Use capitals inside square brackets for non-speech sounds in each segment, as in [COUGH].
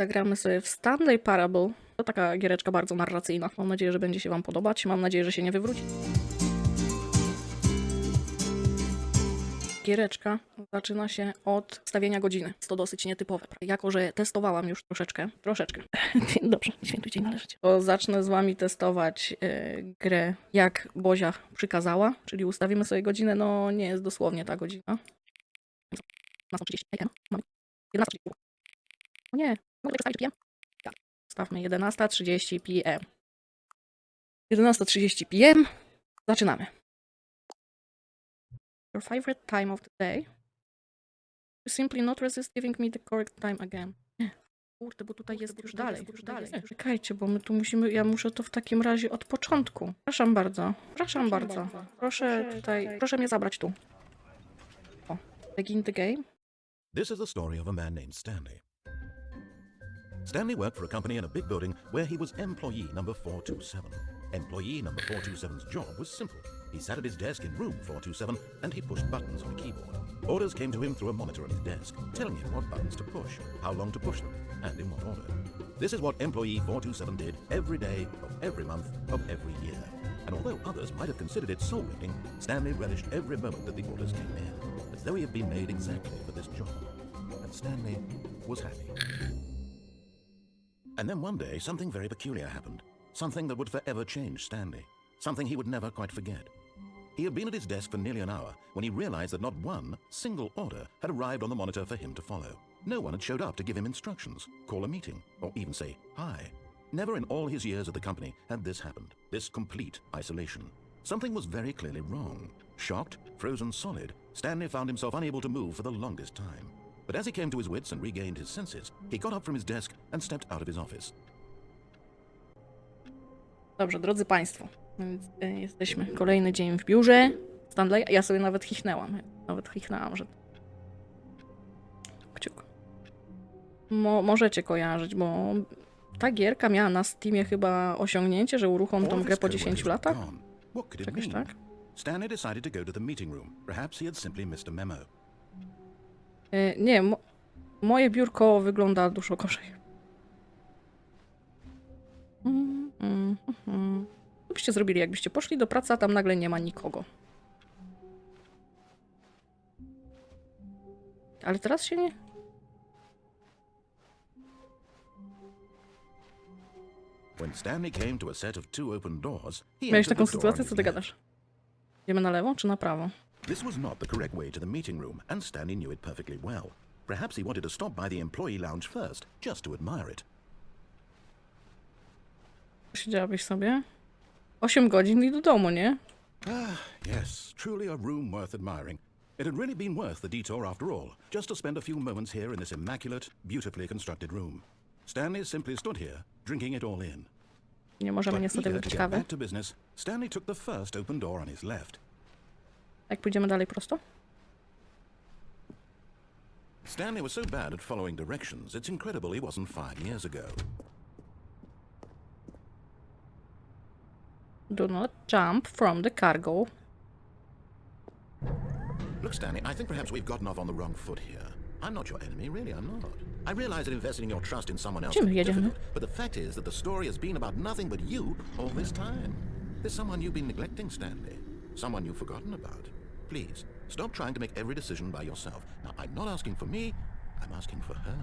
Zagramy sobie w Stanley Parable. To taka giereczka bardzo narracyjna. Mam nadzieję, że będzie się Wam podobać. Mam nadzieję, że się nie wywróci. Giereczka zaczyna się od stawienia godziny. Jest to dosyć nietypowe. Jako, że testowałam już troszeczkę, troszeczkę. [LAUGHS] Dobrze, świętujcie im należycie. To zacznę z Wami testować e, grę, jak Bozia przykazała, czyli ustawimy sobie godzinę. No, nie jest dosłownie ta godzina. 11.30 AM. Mamy 11.30. O nie, mogę tego PM? Tak. Stawmy 11.30 PM. 11.30 PM. Zaczynamy. Your favorite time of the day? You simply not resist giving me the correct time again. Nie. Kurde, bo tutaj jest już dalej, już dalej. Czekajcie, bo my tu musimy, ja muszę to w takim razie od początku. Przepraszam bardzo, przepraszam bardzo. Proszę tutaj, proszę mnie zabrać tu. O, begin the game. This is the story of a man named Stanley. Stanley worked for a company in a big building where he was employee number 427. Employee number 427's job was simple. He sat at his desk in room 427 and he pushed buttons on a keyboard. Orders came to him through a monitor on his desk, telling him what buttons to push, how long to push them, and in what order. This is what employee 427 did every day of every month of every year. And although others might have considered it soul-rending, Stanley relished every moment that the orders came in, as though he had been made exactly for this job. And Stanley was happy. And then one day, something very peculiar happened. Something that would forever change Stanley. Something he would never quite forget. He had been at his desk for nearly an hour when he realized that not one single order had arrived on the monitor for him to follow. No one had showed up to give him instructions, call a meeting, or even say hi. Never in all his years at the company had this happened, this complete isolation. Something was very clearly wrong. Shocked, frozen solid, Stanley found himself unable to move for the longest time. But as he came to his wits and regained his senses, he got up from his desk and stepped out of his office. Dobrze, drodzy Państwo, więc e, jesteśmy kolejny dzień w biurze. Stanley, ja sobie nawet chichnęłam. Nawet chichnęłam, że. Kciuk. Mo, możecie kojarzyć, bo ta gierka miała na Steamie chyba osiągnięcie, że uruchom tą grę po coworkers 10 were latach. Czegoś tak? Stanley decided to go to the meeting room. Perhaps he had simply missed a memo. E, nie, mo, moje biurko wygląda dużo gorzej. Mm, mm, mm. Co byście zrobili, jakbyście poszli do pracy, a tam nagle nie ma nikogo? Ale teraz się nie... When Stanley came to a set of two open doors, he Miałeś taką sytuację, co ty gadasz? Idziemy na lewo czy na prawo? This was not the correct way to the meeting room, and Stanley knew it perfectly well. Perhaps he wanted to stop by the employee lounge first, just to admire it. Siedziałabyś sobie? 8 godzin i do domu, nie? Ah, yes, truly a room worth admiring. It had really been worth the detour after all, just to spend a few moments here in this immaculate, beautifully constructed room. Stanley simply stood here, drinking it all in. Nie możemy But niestety eager to wypić get kawy. back to business, Stanley took the first open door on his left. Jak pójdziemy dalej prosto? Stanley was so bad at following directions, it's incredible he wasn't five years ago. Do not jump from the cargo. Look, Stanley, I think perhaps we've gotten off on the wrong foot here. I'm not your enemy, really, I'm not. I realize that investing your trust in someone else Gdzie can my be jedziemy? difficult, but the fact is that the story has been about nothing but you all this time. There's someone you've been neglecting, Stanley. Someone you've forgotten about. Please, stop trying to make every decision by yourself. Now, I'm not asking for me, I'm asking for her.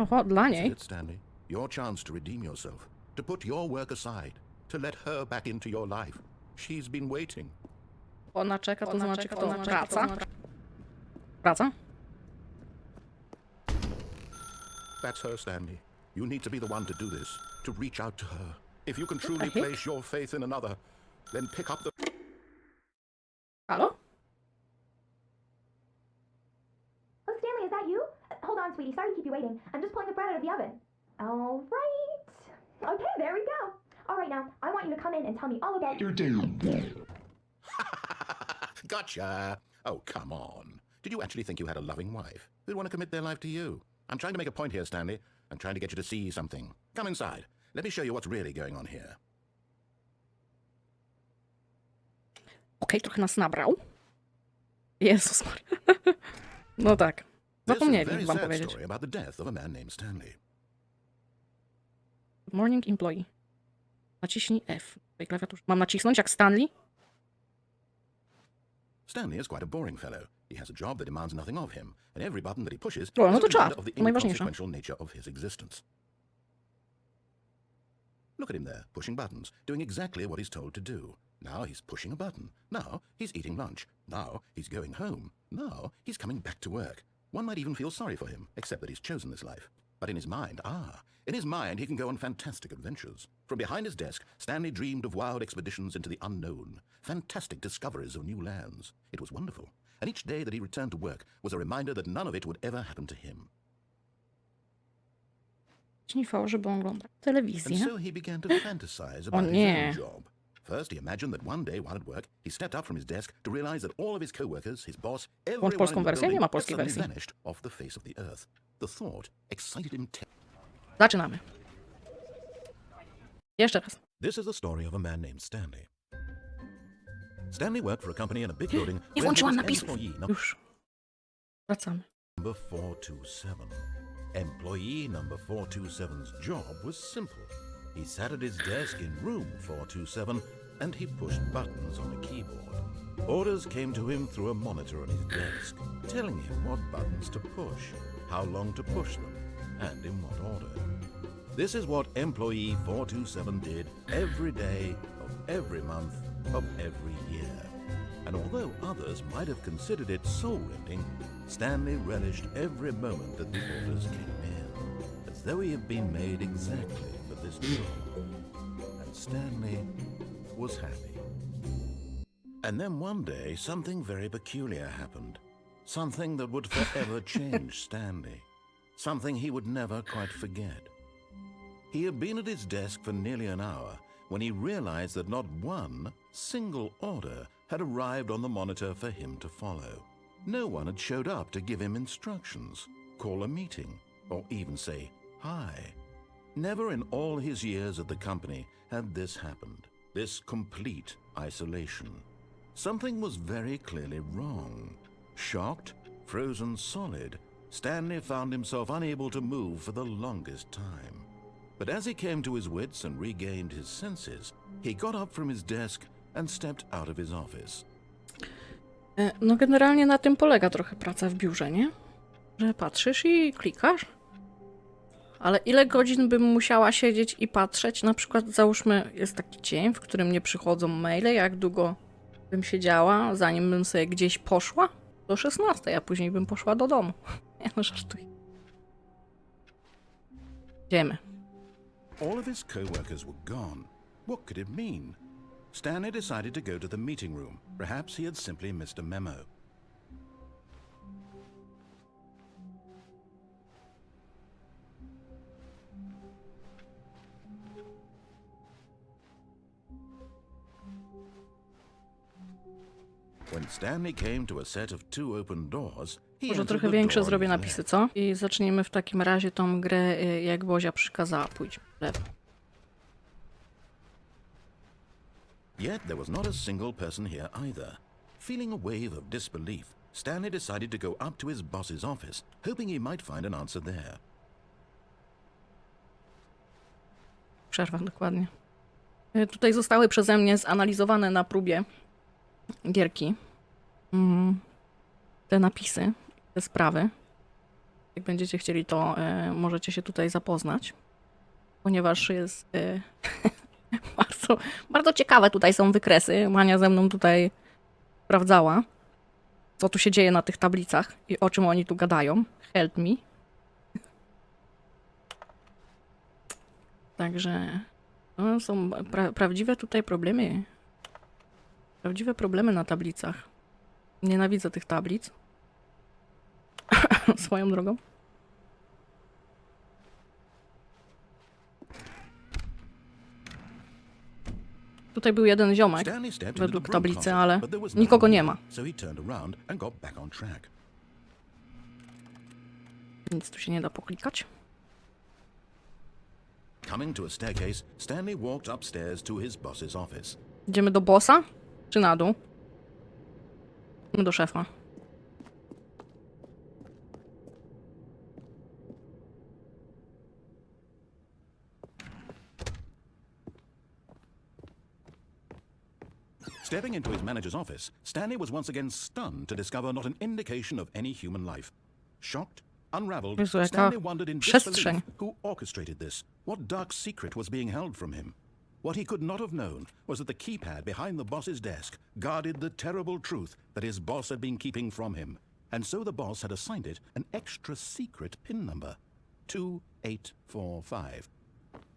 Oho, dla That's it, eh? Stanley. Your chance to redeem yourself. To put your work aside. To let her back into your life. She's been waiting. Ona czeka, to znaczy kto? Praca? Praca? That's her, Stanley. You need to be the one to do this, to reach out to her. If you can truly place your faith in another, then pick up the. Halo? Oh, Stanley, is that you? Uh, Hold on, sweetie. Sorry to keep you waiting. I'm just pulling the bread out of the oven. All right. Okay, there we go. All right, now, I want you to come in and tell me all about your [LAUGHS] gotcha! Oh, come on. Did you actually think you had a loving wife who'd want to commit their life to you? I'm trying to make a point here, Stanley. I'm trying to get you to see something. Come inside. Let me show you what's really going on here. Okej, trochę nas nabrał. Jezus Maria. [LAUGHS] No tak. Zapomnieli wam powiedzieć. morning, employee. Naciśnij F. w tej klawiaturze. Mam nacisnąć jak Stanley? Stanley is quite a boring fellow. He has a job that demands nothing of him, and every button that he pushes O, no to czad. of the inconsequential nature of his existence. Look at him there, pushing buttons, doing exactly what he's told to do. Now he's pushing a button. Now he's eating lunch. Now he's going home. Now he's coming back to work. One might even feel sorry for him, except that he's chosen this life. But in his mind, ah, in his mind, he can go on fantastic adventures. From behind his desk, Stanley dreamed of wild expeditions into the unknown, fantastic discoveries of new lands. It was wonderful. And each day that he returned to work was a reminder that none of it would ever happen to him. Żeby oglądać And so he began to fantasize about his nie. own job. First, he imagined that one day while at work, he stepped up from his desk to realize that all of his co-workers, his boss, everyone in the building ma had polskiej suddenly wersji. vanished off the face of the earth. The thought excited him. Zaczynamy. Jeszcze raz. this is the story of a man named Stanley. Stanley worked for a company in a big [GASPS] building Nie where he włączyłam was napisów. employee Już. Wracamy. Number 427. Employee number 427's job was simple. He sat at his desk in room 427 and he pushed buttons on a keyboard. Orders came to him through a monitor on his desk, telling him what buttons to push, how long to push them, and in what order. This is what employee 427 did every day of every month of every year. And although others might have considered it soul rending, Stanley relished every moment that the orders came in, as though he had been made exactly this job. And Stanley was happy. And then one day, something very peculiar happened. Something that would forever [LAUGHS] change Stanley. Something he would never quite forget. He had been at his desk for nearly an hour when he realized that not one single order had arrived on the monitor for him to follow. No one had showed up to give him instructions, call a meeting, or even say hi. Never in all his years at the company had this happened, this complete isolation. Something was very clearly wrong. Shocked, frozen solid, Stanley found himself unable to move for the longest time. But as he came to his wits and regained his senses, he got up from his desk and stepped out of his office. No generalnie na tym polega trochę praca w biurze, nie? Że patrzysz i klikasz. Ale ile godzin bym musiała siedzieć i patrzeć? Na przykład załóżmy, jest taki dzień, w którym nie przychodzą maile, jak długo bym siedziała, zanim bym sobie gdzieś poszła? Do 16, a później bym poszła do domu. [LAUGHS] Nie no, żartuję. Idziemy. All of his co-workers were gone. What could it mean? Stanley decided to go to the meeting room. Perhaps he had simply missed a memo. When Stanley came to a set of two open doors, he Może trochę większe zrobię napisy, co? I zacznijmy w takim razie tą grę, y, jak Bozia przykazała, pójdź w lewo. Yet there was not a single person here either. Feeling a wave of disbelief, Stanley decided to go up to his boss's office, hoping he might find an answer there. Przerwa, dokładnie. Y, Tutaj zostały przeze mnie zanalizowane na próbie gierki mm, te napisy, te sprawy. Jak będziecie chcieli, to y, możecie się tutaj zapoznać, ponieważ jest y, [LAUGHS] bardzo, bardzo ciekawe tutaj są wykresy. Mania ze mną tutaj sprawdzała, co tu się dzieje na tych tablicach i o czym oni tu gadają. Help me. Także no, są pra prawdziwe tutaj problemy. Prawdziwe problemy na tablicach. Nienawidzę tych tablic. [LAUGHS] Swoją drogą. Tutaj był jeden ziomek według tablicy, ale no nikogo one nie ma. Nic tu się nie da poklikać. Coming to a staircase, Stanley walked upstairs to his boss's office. Idziemy do bossa? Czy na dół? Do szefa. Stepping into his manager's office, Stanley was once again stunned to discover not an indication of any human life. Shocked, unraveled, Stanley wondered in disbelief who orchestrated this, what dark secret was being held from him. What he could not have known was that the keypad behind the boss's desk guarded the terrible truth that his boss had been keeping from him. And so the boss had assigned it an extra secret PIN number 2845.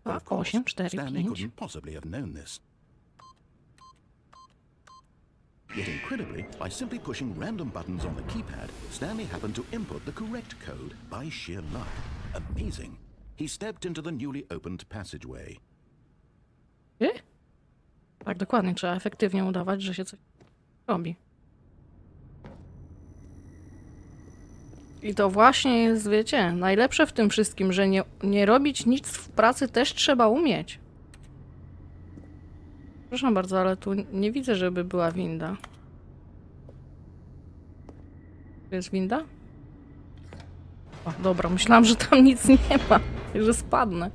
But of course, Stanley couldn't possibly have known this. Yet incredibly, by simply pushing random buttons on the keypad, Stanley happened to input the correct code by sheer luck. Amazing. He stepped into the newly opened passageway. Tak, dokładnie. Trzeba efektywnie udawać, że się coś robi. I to właśnie jest, wiecie, najlepsze w tym wszystkim, że nie, nie robić nic w pracy też trzeba umieć. Proszę bardzo, ale tu nie widzę, żeby była winda. Tu jest winda? O, dobra, myślałam, że tam nic nie ma, [LAUGHS] że spadnę.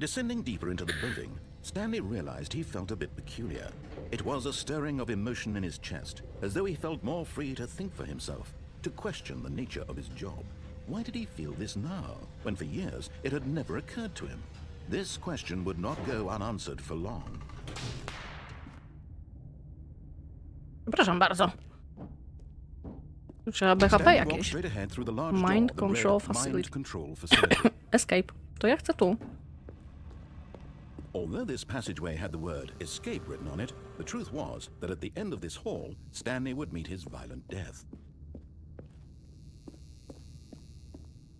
Descending deeper into the building, Stanley realized he felt a bit peculiar. It was a stirring of emotion in his chest, as though he felt more free to think for himself, to question the nature of his job. Why did he feel this now, when for years it had never occurred to him? This question would not go unanswered for long. Przepraszam bardzo. Trzeba BHP jakieś. straight ahead through the large Mind door that read control facility. control [COUGHS] facility. Escape. To ja chcę tu. Although this passageway had the word escape written on it, the truth was that at the end of this hall, Stanley would meet his violent death.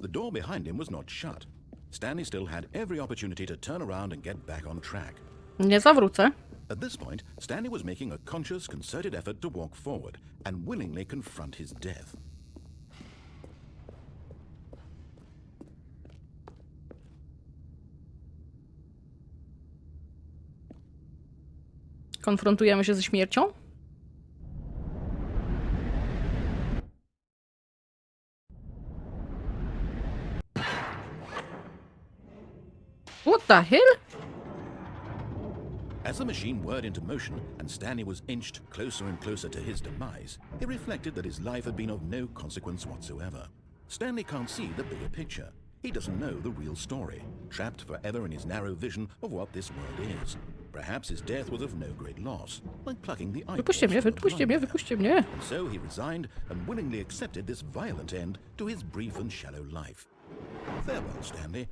The door behind him was not shut. Stanley still had every opportunity to turn around and get back on track. Nie zawrócę. At this point, Stanley was making a conscious, concerted effort to walk forward and willingly confront his death. Konfrontujemy się ze śmiercią? What the hell? As the machine whirred into motion and Stanley was inched closer and closer to his demise, he reflected that his life had been of no consequence whatsoever. Stanley can't see the bigger picture. He doesn't know the real story, trapped forever in his narrow vision of what this world is. Perhaps his death was of no great loss, like plucking the eyeballs Wypuśćcie mnie, from a wypuśćcie mnie, blind man. wypuśćcie mnie. And so he resigned and willingly accepted this violent end to his brief and shallow life. Farewell, Stanley.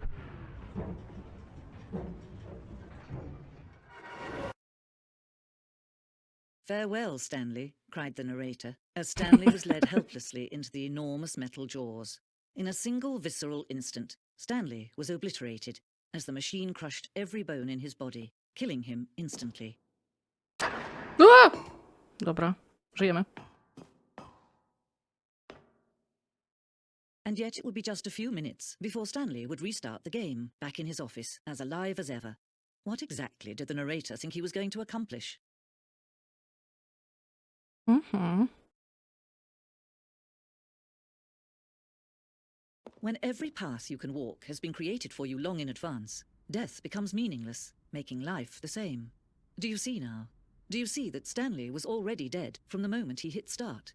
Farewell, Stanley, cried the narrator, as Stanley was led helplessly into the enormous metal jaws. In a single visceral instant, Stanley was obliterated as the machine crushed every bone in his body, killing him instantly. A! Dobra, żyjemy. And yet it would be just a few minutes before Stanley would restart the game, back in his office, as alive as ever. What exactly did the narrator think he was going to accomplish? Mhm. When every path you can walk has been created for you long in advance, death becomes meaningless, making life the same. Do you see now? Do you see that Stanley was already dead from the moment he hit start?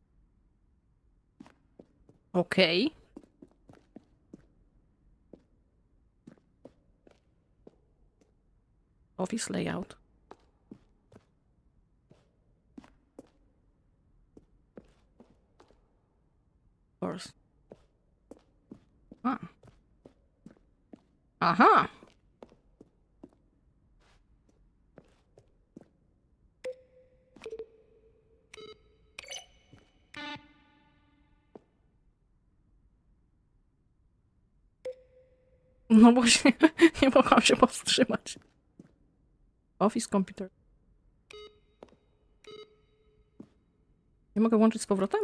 Okej. Office layout. Aha! No właśnie, [LAUGHS] nie mogłam się powstrzymać. Office Computer. Nie mogę łączyć z powrotem?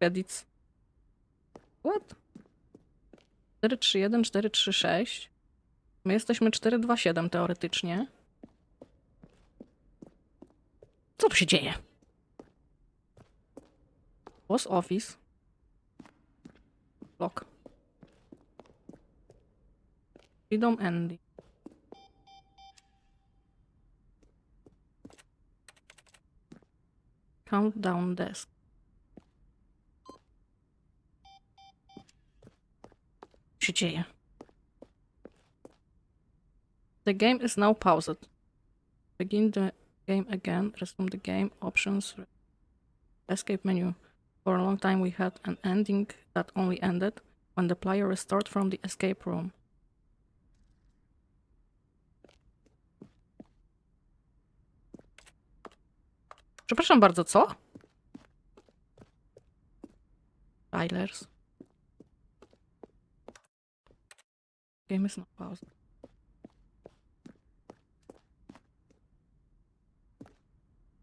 Credits. What? 431, 436. My jesteśmy 427 teoretycznie. Co tu się dzieje? Post office. Lock. Freedom ending. Countdown desk. The game is now paused. Begin the game again. Resume the game. Options. Escape menu. For a long time we had an ending that only ended when the player restored from the escape room. Przepraszam bardzo, co? Trailers. Game is not paused.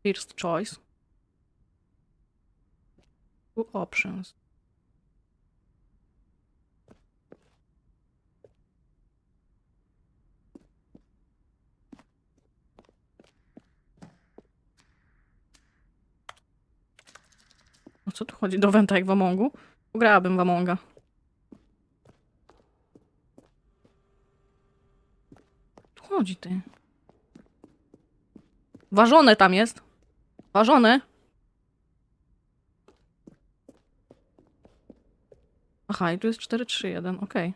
First choice. Two options. O co tu chodzi? Do Wenta jak w Amongu? Ugrałabym w Amonga. Tu chodzi ty. Ważone tam jest. Ważone. Aha, i tu jest 4, 3, 1, okej.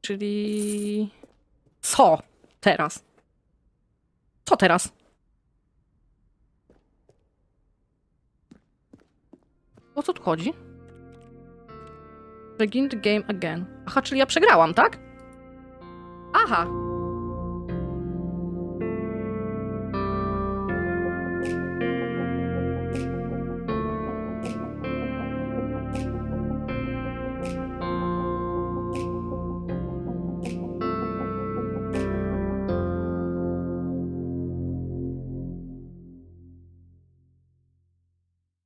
Czyli... Co teraz? Co teraz? O co tu chodzi? Begin the game again. Aha, czyli ja przegrałam, tak? Aha.